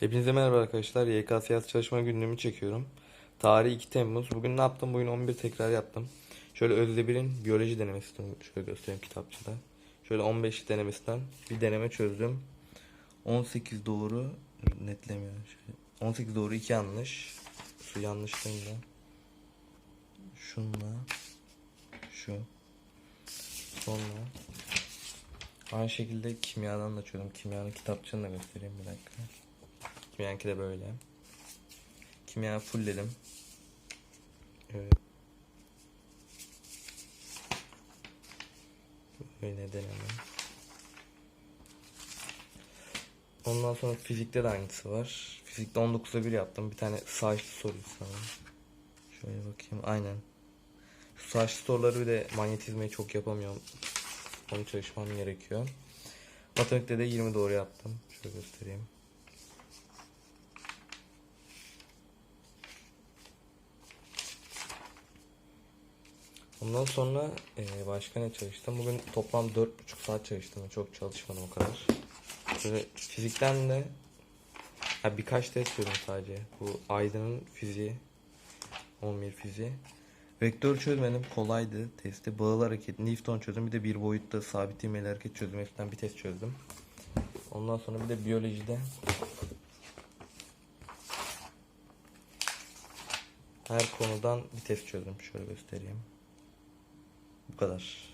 Hepinize merhaba arkadaşlar. YKS yaz çalışma günlüğümü çekiyorum. Tarih 2 Temmuz. Bugün ne yaptım? Bugün 11 tekrar yaptım. Şöyle Özdebir'in biyoloji denemesinden şöyle göstereyim kitapçıda. Şöyle 15 denemesinden bir deneme çözdüm. 18 doğru netlemiyor. Şöyle 18 doğru 2 yanlış. Su yanlışlığıyla. Şunla. Şu. Sonra. Aynı şekilde kimyadan da çözdüm. Kimyanın kitapçığını da göstereyim bir dakika. Kimyanki de böyle. Kimya fullledim. Evet. Böyle deneme. Ondan sonra fizikte de aynısı var. Fizikte 19'da 1 yaptım. Bir tane saçlı soru sana. Şöyle bakayım. Aynen. Şu saçlı soruları bir de manyetizmayı çok yapamıyorum. Onu çalışmam gerekiyor. Matematikte de 20 doğru yaptım. Şöyle göstereyim. Ondan sonra eee, başka ne çalıştım? Bugün toplam 4,5 saat çalıştım. Çok çalışmadım o kadar. Böyle fizikten de ha, birkaç test çözdüm sadece. Bu Aydın'ın fiziği 11 fiziği. Vektör çözmedim. Kolaydı testi. Bağıl hareket, Newton çözdüm. Bir de bir boyutta sabit ivmeli hareket çözdüm. Hepsinden bir test çözdüm. Ondan sonra bir de biyolojide her konudan bir test çözdüm. Şöyle göstereyim. Bu kadar.